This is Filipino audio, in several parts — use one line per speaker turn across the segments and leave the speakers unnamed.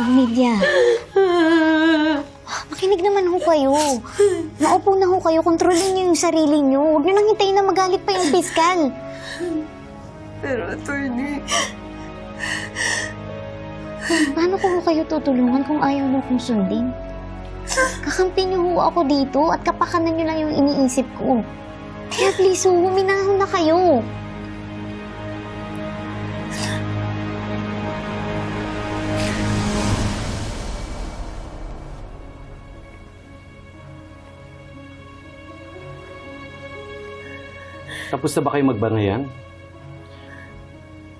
Media. Makinig naman ho kayo. Maupo na ho kayo. Kontrolin niyo yung sarili niyo. Huwag niyo nang hintayin na magalit pa yung piskal.
Pero attorney,
Paano ko ho kayo tutulungan kung ayaw niyo kong sundin? Kakampi niyo ho ako dito at kapakanan niyo lang yung iniisip ko. Kaya please ho, huminahon na kayo.
Tapos na ba kayo magbangayan?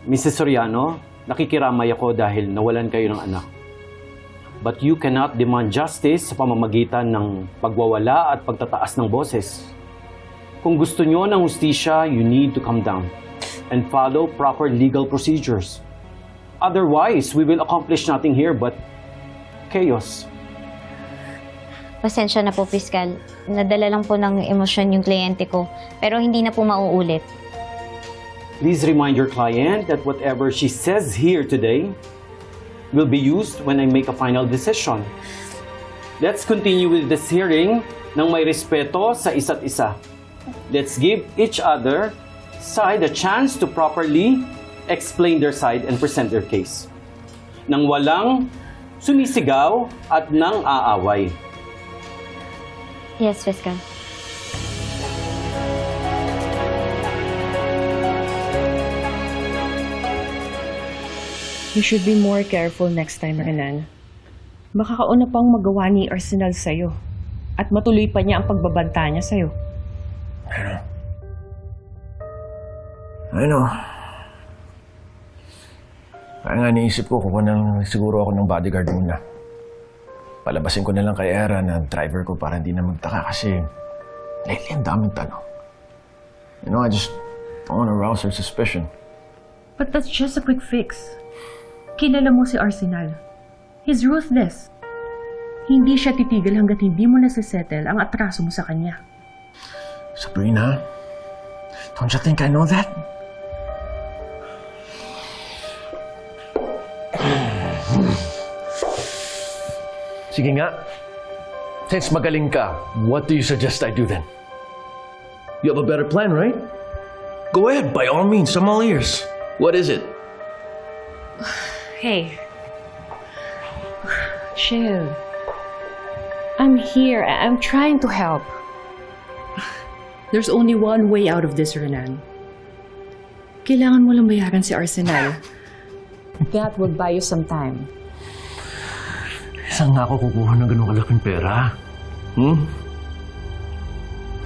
Mrs. Soriano, nakikiramay ako dahil nawalan kayo ng anak. But you cannot demand justice sa pamamagitan ng pagwawala at pagtataas ng boses. Kung gusto nyo ng hustisya, you need to come down and follow proper legal procedures. Otherwise, we will accomplish nothing here but chaos.
Pasensya na po, Piskal. Nadala lang po ng emosyon yung kliyente ko. Pero hindi na po mauulit.
Please remind your client that whatever she says here today will be used when I make a final decision. Let's continue with this hearing ng may respeto sa isa't isa. Let's give each other side a chance to properly explain their side and present their case. Nang walang sumisigaw at nang aaway.
Yes, Piskal.
you should be more careful next time, Renan. Baka kauna pang magawa ni Arsenal sa'yo. At matuloy pa niya ang pagbabanta niya sa'yo.
I know. Kaya nga niisip ko, kukuha nang siguro ako ng bodyguard muna. Palabasin ko na lang kay Era na driver ko para hindi na magtaka kasi lately ang daming tanong. You know, I just don't want to rouse her suspicion.
But that's just a quick fix. Kilala mo si Arsenal. He's ruthless. Hindi siya titigil hanggat hindi mo nasisettle ang atraso mo sa kanya.
Sabrina, don't you think I know that? Sige nga. Since magaling ka, what do you suggest I do then? You have a better plan, right? Go ahead, by all means, I'm all ears. What is it?
Hey. Chill. I'm here. I'm trying to help. There's only one way out of this, Renan. Kailangan mo lang bayaran si Arsenal. That will buy you some time.
Saan nga ako kukuha ng ganun kalaking pera? Hmm?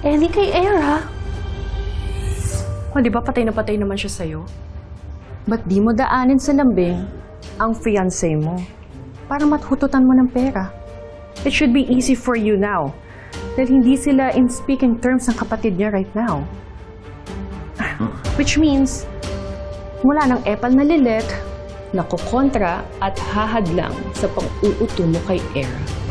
Eh, di kay Era. O, di ba patay na patay naman siya sa'yo? Ba't di mo daanin sa lambing ang fiancé mo para mathututan mo ng pera? It should be easy for you now dahil hindi sila in speaking terms ng kapatid niya right now. Which means, mula ng epal na lilit, nakukontra at hahadlang sa pang-uuto mo kay Era.